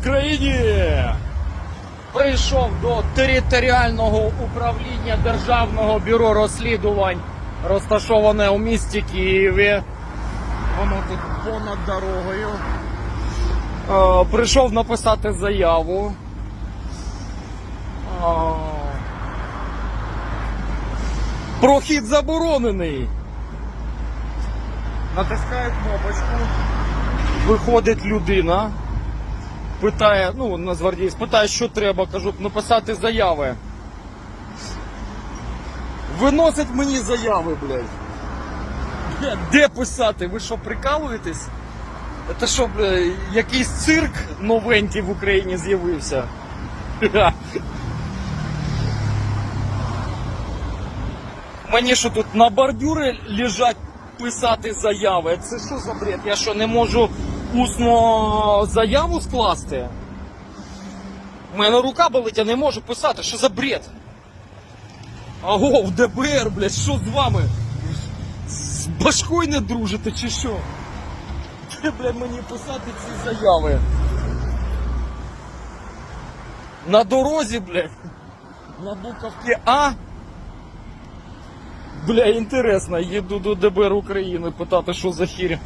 Україні! Прийшов до територіального управління Державного бюро розслідувань, розташоване у місті Києві. Воно тут понад дорогою. Е, прийшов написати заяву. Е, прохід заборонений. Натискаю кнопочку. Виходить людина. Питає, ну, нацгвардієць, питає, що треба, кажу, написати заяви. Виносить мені заяви, блядь. Де, писати? Ви що, прикалуєтесь? Це що, бля, якийсь цирк новенький в Україні з'явився? Мені що тут на бордюри лежать писати заяви? Це що за бред? Я що, не можу усно заяву скласти? У мене рука болить, я не можу писати. Що за бред? Аго, в ДБР, блядь, що з вами? З башкою не дружите чи що? Де, блядь, мені писати ці заяви? На дорозі, блядь. На буковці А. Бля, інтересно, їду до ДБР України питати, що за хір.